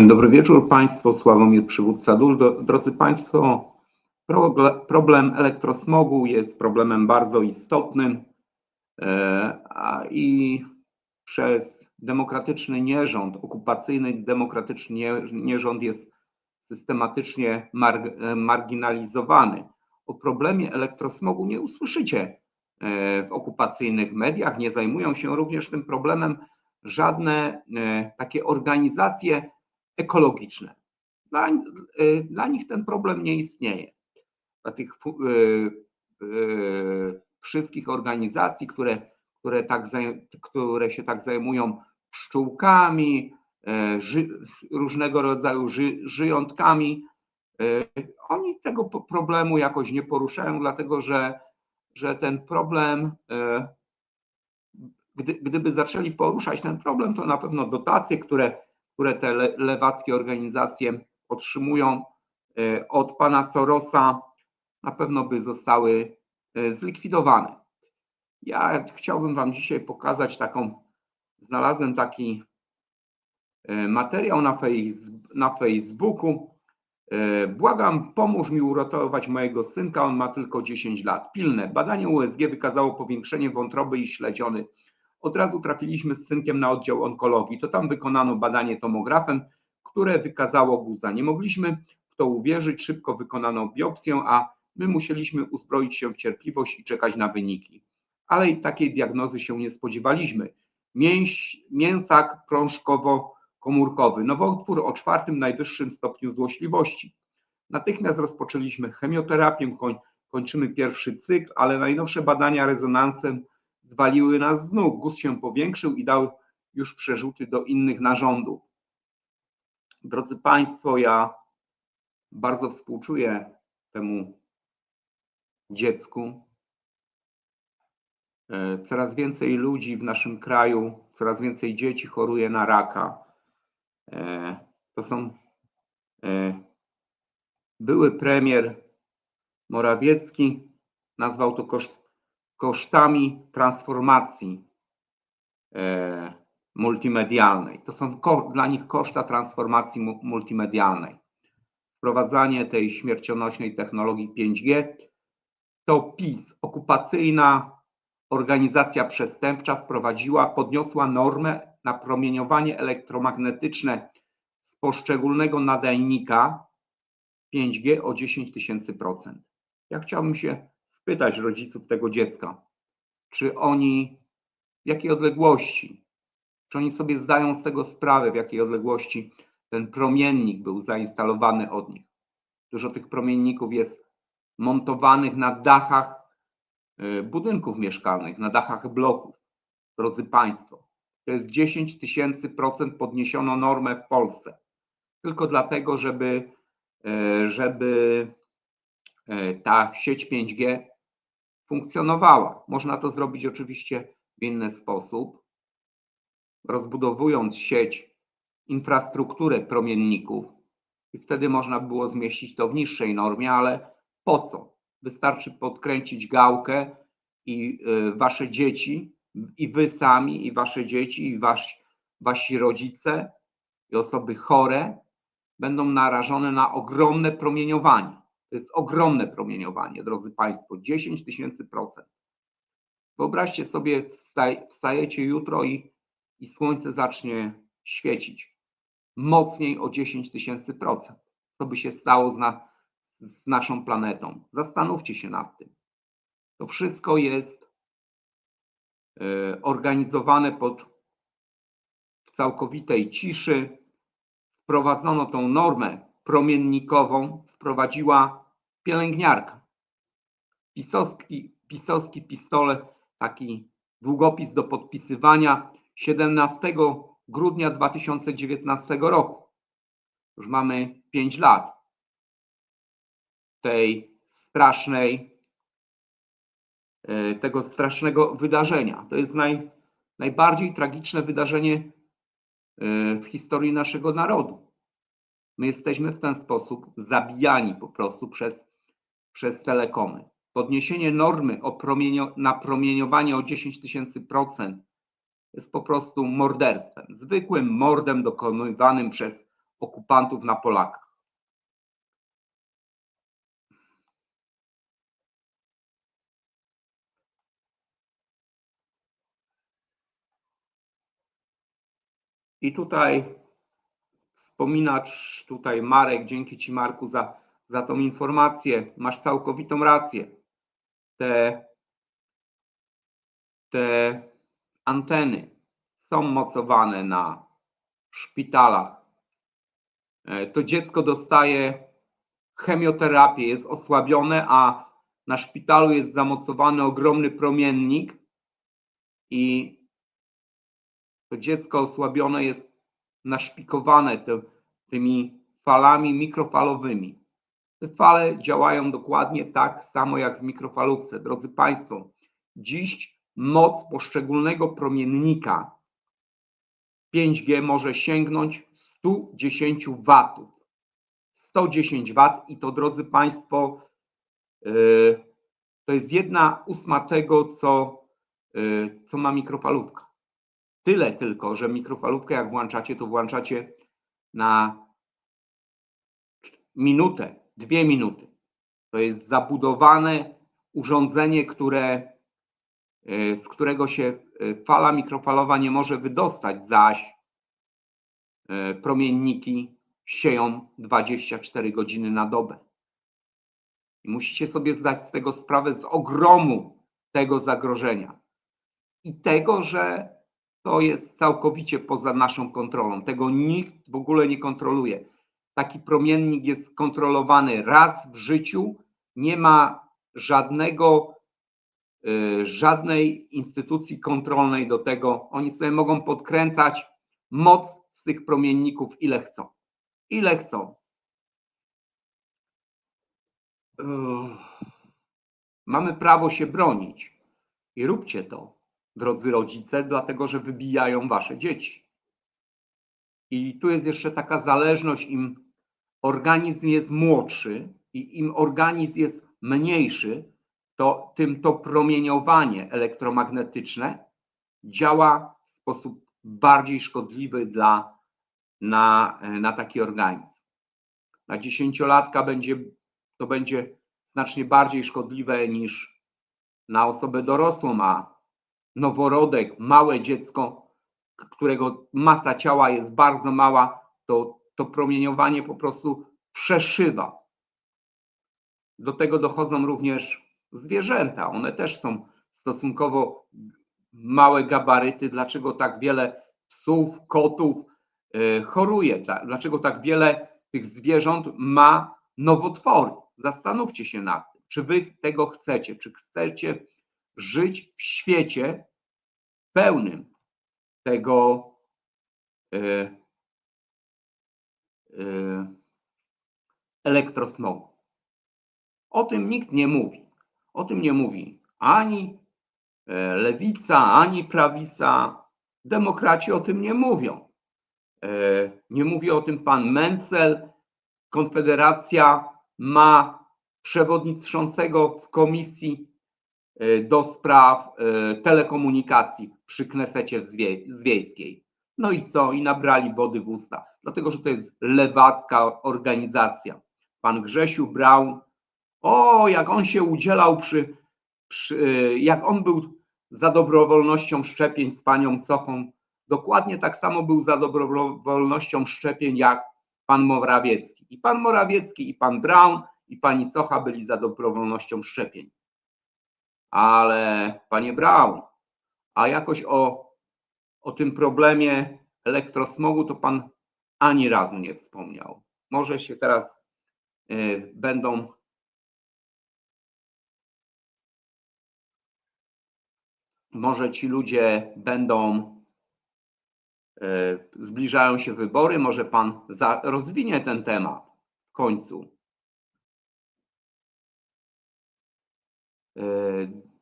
Dobry wieczór Państwu, Sławomir Przywódca DUL. Drodzy Państwo, problem elektrosmogu jest problemem bardzo istotnym e, i przez demokratyczny nierząd, okupacyjny demokratyczny nie- nierząd jest systematycznie e, marginalizowany. O problemie elektrosmogu nie usłyszycie e, w okupacyjnych mediach, nie zajmują się również tym problemem żadne takie organizacje ekologiczne. Dla, y, dla nich ten problem nie istnieje. Dla tych y, y, wszystkich organizacji, które, które, tak, które się tak zajmują pszczółkami, e, ży, różnego rodzaju ży, żyjątkami, y, oni tego problemu jakoś nie poruszają, dlatego że, że ten problem, e, gdy, gdyby zaczęli poruszać ten problem, to na pewno dotacje, które które te le- lewackie organizacje otrzymują e, od pana Sorosa, na pewno by zostały e, zlikwidowane. Ja chciałbym Wam dzisiaj pokazać taką, znalazłem taki e, materiał na, na Facebooku. Błagam, pomóż mi uratować mojego synka, on ma tylko 10 lat. Pilne. Badanie USG wykazało powiększenie wątroby i śledziony od razu trafiliśmy z synkiem na oddział onkologii. To tam wykonano badanie tomografem, które wykazało guza. Nie mogliśmy w to uwierzyć, szybko wykonano biopsję, a my musieliśmy uzbroić się w cierpliwość i czekać na wyniki. Ale i takiej diagnozy się nie spodziewaliśmy. Mięś, mięsak prążkowo-komórkowy, nowotwór o czwartym najwyższym stopniu złośliwości. Natychmiast rozpoczęliśmy chemioterapię, koń, kończymy pierwszy cykl, ale najnowsze badania rezonansem zwaliły nas z nóg. Guz się powiększył i dał już przerzuty do innych narządów. Drodzy Państwo, ja bardzo współczuję temu dziecku. E, Coraz więcej ludzi w naszym kraju, coraz więcej dzieci choruje na raka. E, To są e, były premier Morawiecki nazwał to koszt kosztami transformacji e, multimedialnej. To są ko- dla nich koszta transformacji mu- multimedialnej. Wprowadzanie tej śmiercionośnej technologii 5G to PiS, okupacyjna organizacja przestępcza, wprowadziła, podniosła normę na promieniowanie elektromagnetyczne z poszczególnego nadajnika 5G o 10 tysięcy procent. Ja chciałbym się spytać rodziców tego dziecka, czy oni, w jakiej odległości, czy oni sobie zdają z tego sprawę, w jakiej odległości ten promiennik był zainstalowany od nich. Dużo tych promienników jest montowanych na dachach y, budynków mieszkalnych, na dachach bloków. Drodzy Państwo, to jest 10 tysięcy procent podniesiono normę w Polsce. Tylko dlatego, żeby, y, żeby y, ta sieć 5G funkcjonowała. Można to zrobić oczywiście w inny sposób, rozbudowując sieć, infrastrukturę promienników i wtedy można było zmieścić to w niższej normie, ale po co? Wystarczy podkręcić gałkę i y, wasze dzieci, i wy sami, i wasze dzieci, i wasi, wasi rodzice, i osoby chore będą narażone na ogromne promieniowanie. To jest ogromne promieniowanie, drodzy Państwo, 10 tysięcy procent. Wyobraźcie sobie, wstaj, wstajecie jutro i, i słońce zacznie świecić mocniej o 10 tysięcy procent. Co by się stało z, na, z naszą planetą? Zastanówcie się nad tym. To wszystko jest e, organizowane pod w całkowitej ciszy. Wprowadzono tą normę promiennikową, wprowadziła pielęgniarka. Pisowski, pisowski pistolet, taki długopis do podpisywania 17 grudnia 2019 roku. Już mamy 5 lat tej strasznej, e, tego strasznego wydarzenia. To jest naj, najbardziej tragiczne wydarzenie e, w historii naszego narodu. My jesteśmy w ten sposób zabijani po prostu przez, przez telekomy. Podniesienie normy o promienio, na promieniowanie o 10 tysięcy procent jest po prostu morderstwem. Zwykłym mordem dokonywanym przez okupantów na Polakach. I tutaj wspominacz, tutaj Marek, dzięki Ci Marku za, za tą informację. Masz całkowitą rację. Te, te anteny są mocowane na szpitalach. E, To dziecko dostaje chemioterapię, jest osłabione, a na szpitalu jest zamocowany ogromny promiennik i to dziecko osłabione jest naszpikowane ty, tymi falami mikrofalowymi. Te fale działają dokładnie tak samo jak w mikrofalówce. Drodzy Państwo, dziś moc poszczególnego promiennika 5G może sięgnąć 110 watów. 110 wat i to, drodzy Państwo, yy, to jest jedna ósma tego, co, yy, co ma mikrofalówka. Tyle tylko, że mikrofalówkę jak włączacie, to włączacie na minutę, dwie minuty. To jest zabudowane urządzenie, które, y, z którego się y, fala mikrofalowa nie może wydostać, zaś y, promienniki sieją 24 godziny na dobę. I musicie sobie zdać z tego sprawę z ogromu tego zagrożenia i tego, że to jest całkowicie poza naszą kontrolą. Tego nikt w ogóle nie kontroluje. Taki promiennik jest kontrolowany raz w życiu, nie ma żadnego, y, żadnej instytucji kontrolnej do tego. Oni sobie mogą podkręcać moc z tych promienników ile chcą. Ile chcą. Mamy prawo się bronić i róbcie to drodzy rodzice, dlatego że wybijają wasze dzieci. I tu jest jeszcze taka zależność, im organizm jest młodszy i im organizm jest mniejszy, to tym to promieniowanie elektromagnetyczne działa w sposób bardziej szkodliwy dla, na, na taki organizm. Na dziesięciolatka będzie, to będzie znacznie bardziej szkodliwe niż na osobę dorosłą, a noworodek, małe dziecko, którego masa ciała jest bardzo mała, to, to promieniowanie po prostu przeszywa. Do tego dochodzą również zwierzęta. One też są stosunkowo małe gabaryty. Dlaczego tak wiele psów, kotów yy, choruje? Dlaczego tak wiele tych zwierząt ma nowotwory? Zastanówcie się nad tym, czy wy tego chcecie, czy chcecie żyć w świecie pełnym tego e, e, elektrosmogu. O tym nikt nie mówi. O tym nie mówi ani e, lewica, ani prawica. Demokraci o tym nie mówią. Nie mówi o tym pan Mencel. Konfederacja ma przewodniczącego w komisji do spraw e, telekomunikacji przy Knesecie Zwiejskiej. No i co? I nabrali wody w usta, dlatego że to jest lewacka organizacja. Pan Grzesiu Braun, o, jak on się udzielał przy, przy e, jak on był za dobrowolnością szczepień z panią Sochą, dokładnie tak samo był za dobrowolnością szczepień jak pan Morawiecki. I pan Morawiecki, i pan Braun, i pani Socha byli za dobrowolnością szczepień ale panie Braun, a jakoś o, o tym problemie elektrosmogu to pan ani razu nie wspomniał. Może się teraz y, będą może ci ludzie będą y, zbliżają się wybory, może pan rozwinie ten temat w końcu.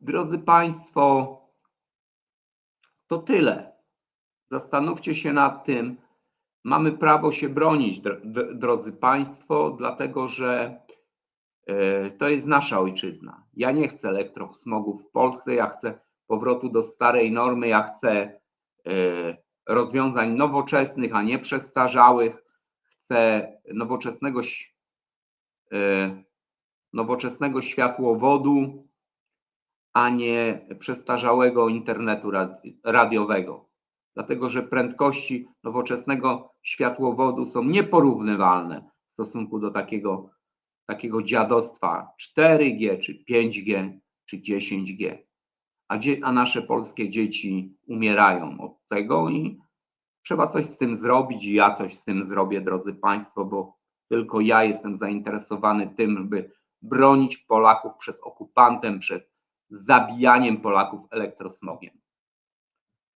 Drodzy Państwo, to tyle. Zastanówcie się nad tym. Mamy prawo się bronić, drodzy Państwo, dlatego że e, to jest nasza ojczyzna. Ja nie chcę elektrosmogu w Polsce, ja chcę powrotu do starej normy, ja chcę e, rozwiązań nowoczesnych, a nie przestarzałych. chce nowoczesnego, e, nowoczesnego światłowodu, a nie przestarzałego internetu rad- radiowego. Dlatego, że prędkości nowoczesnego światłowodu są nieporównywalne w stosunku do takiego, takiego dziadostwa 4G, czy 5G, czy 10G. A, a nasze polskie dzieci umierają od tego i trzeba coś z tym zrobić i ja coś z tym zrobię, drodzy Państwo, bo tylko ja jestem zainteresowany tym, by bronić Polaków przed okupantem, przed zabijaniem Polaków elektrosmogiem.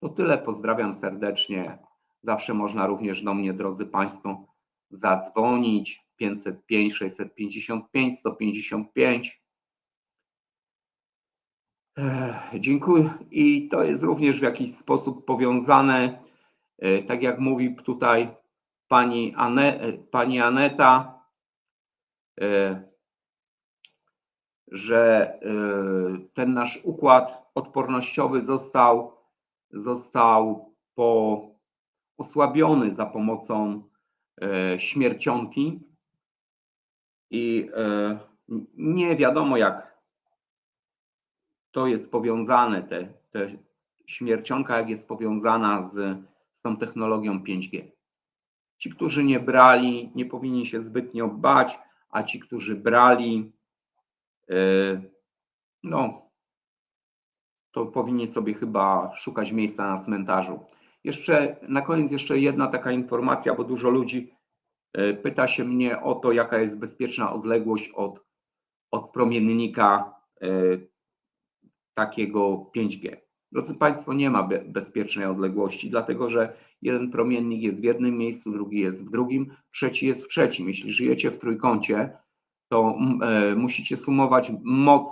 To tyle, pozdrawiam serdecznie. Zawsze można również do mnie, drodzy Państwo, zadzwonić 505 655 155. Ech, Dziękuję. I to jest również w jakiś sposób powiązane, e, tak jak mówi tutaj pani, Ane, e, pani Aneta, e, że e, ten nasz układ odpornościowy został, został po, osłabiony za pomocą e, śmiercionki i e, nie wiadomo jak to jest powiązane, te, te śmiercionka jak jest powiązana z, z tą technologią 5G. Ci, którzy nie brali, nie powinni się zbytnio bać, a ci, którzy brali, no, to powinni sobie chyba szukać miejsca na cmentarzu. Jeszcze na koniec jeszcze jedna taka informacja, bo dużo ludzi e, pyta się mnie o to, jaka jest bezpieczna odległość od, od promiennika e, takiego 5G. Drodzy Państwo, nie ma be- bezpiecznej odległości, dlatego że jeden promiennik jest w jednym miejscu, drugi jest w drugim, trzeci jest w trzecim. Jeśli żyjecie w trójkącie, to mm, e, musicie sumować moc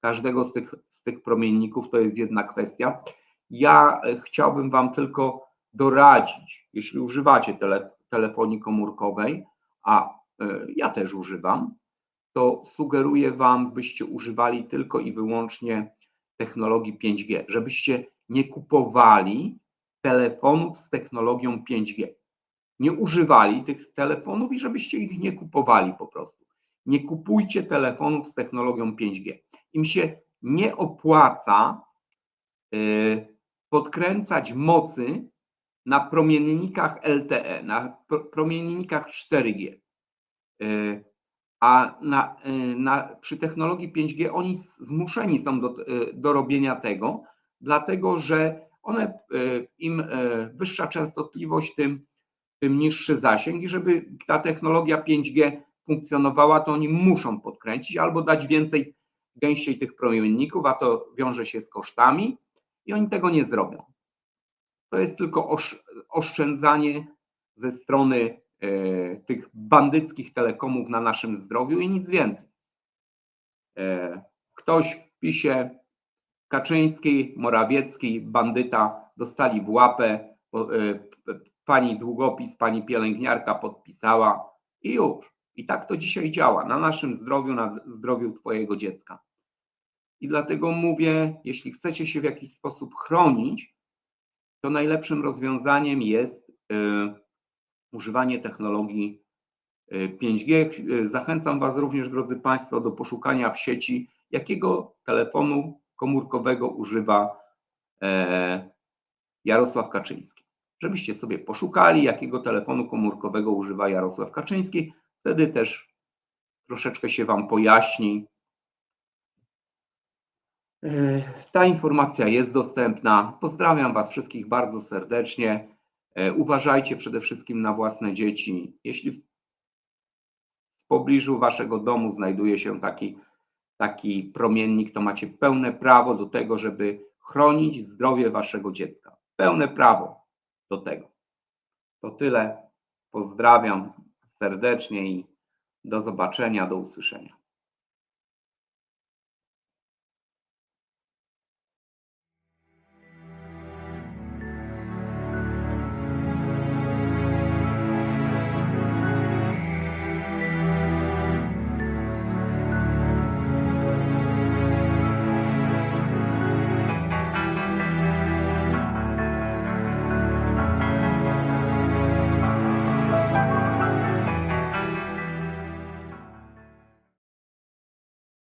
każdego z tych, z tych promienników, to jest jedna kwestia. Ja e, chciałbym Wam tylko doradzić, jeśli używacie tele, telefonii komórkowej, a e, ja też używam, to sugeruję Wam, byście używali tylko i wyłącznie technologii 5G, żebyście nie kupowali telefonów z technologią 5G. Nie używali tych telefonów i żebyście ich nie kupowali po prostu. Nie kupujcie telefonów z technologią 5G. Im się nie opłaca y, podkręcać mocy na promiennikach LTE, na pro- promiennikach 4G. Y, A na, y, na, przy technologii 5G oni zmuszeni są do, do robienia tego, dlatego że one, im wyższa częstotliwość, tym, tym niższy zasięg i żeby ta technologia 5G funkcjonowała, to oni muszą podkręcić albo dać więcej, gęściej tych promienników, a to wiąże się z kosztami i oni tego nie zrobią. To jest tylko osz, oszczędzanie ze strony e, tych bandyckich telekomów na naszym zdrowiu i nic więcej. E, ktoś w PiSie Kaczyńskiej, Morawieckiej, bandyta dostali w łapę, e, pani długopis, pani pielęgniarka podpisała i już. I tak to dzisiaj działa na naszym zdrowiu, na zdrowiu Twojego dziecka. I dlatego mówię, jeśli chcecie się w jakiś sposób chronić, to najlepszym rozwiązaniem jest y, używanie technologii y, 5G. Y, Zachęcam Was również, drodzy Państwo, do poszukania w sieci, jakiego telefonu komórkowego używa e, Jarosław Kaczyński. Żebyście sobie poszukali, jakiego telefonu komórkowego używa Jarosław Kaczyński, wtedy też troszeczkę się Wam pojaśni. E, Ta informacja jest dostępna. Pozdrawiam Was wszystkich bardzo serdecznie. E, Uważajcie przede wszystkim na własne dzieci. Jeśli w pobliżu Waszego domu znajduje się taki, taki promiennik, to macie pełne prawo do tego, żeby chronić zdrowie Waszego dziecka. Pełne prawo do tego. To tyle. Pozdrawiam serdecznie i do zobaczenia, do usłyszenia.